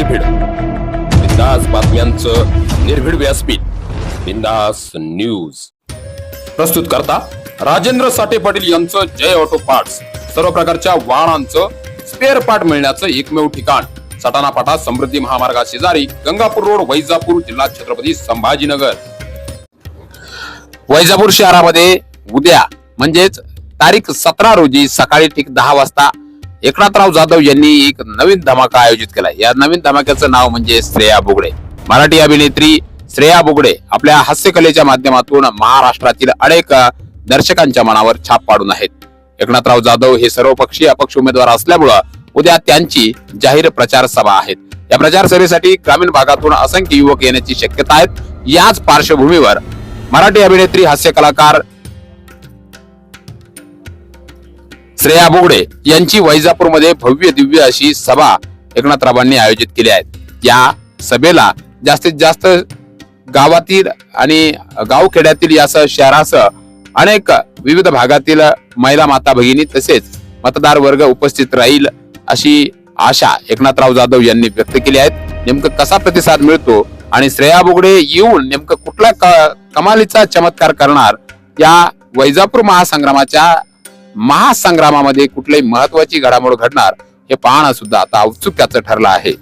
निर्भीड. बिंदास बातम्यांचं निर्भीड व्यासपीठ. बिंदास न्यूज. प्रस्तुत करता राजेंद्र साठे पाटील यांचं जय ऑटो पार्ट्स. सर्व प्रकारच्या वाहनांचं स्पेअर पार्ट मिळण्याचं एकमेव ठिकाण. सटाणा पाटा समृद्धी महामार्गा शेजारी गंगापूर रोड वैजापूर जिल्हा छत्रपती संभाजीनगर. वैजापूर शहरामध्ये उद्या म्हणजेच तारीख सतरा रोजी सकाळी ठीक दहा वाजता एकनाथराव जाधव यांनी एक नवीन धमाका आयोजित केला या नवीन धमाक्याचं नाव म्हणजे श्रेया बुगडे. मराठी अभिनेत्री श्रेया बुगडे आपल्या हास्यकलेच्या माध्यमातून महाराष्ट्रातील अनेक दर्शकांच्या मनावर छाप पाडून आहेत. एकनाथराव जाधव हे सर्वपक्षीय अपक्ष उमेदवार असल्यामुळं उद्या त्यांची जाहीर प्रचार सभा आहेत. या प्रचार सभेसाठी ग्रामीण भागातून असंख्य युवक येण्याची शक्यता आहेत. याच पार्श्वभूमीवर मराठी अभिनेत्री हास्य कलाकार श्रेया बोगडे यांची वैजापूरमध्ये भव्य दिव्य अशी सभा एकनाथरावांनी आयोजित केली आहे. या सभेला जास्तीत जास्त गावातील आणि गावखेड्यातील यासह शहरासह अनेक विविध भागातील महिला माता भगिनी तसेच मतदार वर्ग उपस्थित राहील अशी आशा एकनाथराव जाधव यांनी व्यक्त केली आहे. नेमकं कसा प्रतिसाद मिळतो आणि श्रेया बोगडे येऊन नेमकं कुठल्या क- कमालीचा चमत्कार करणार या वैजापूर महासंग्रामाच्या महासंग्रामामध्ये कुठलीही महत्वाची घडामोड घडणार हे पाहणं सुद्धा आता औत्सुक्याचं ठरलं आहे.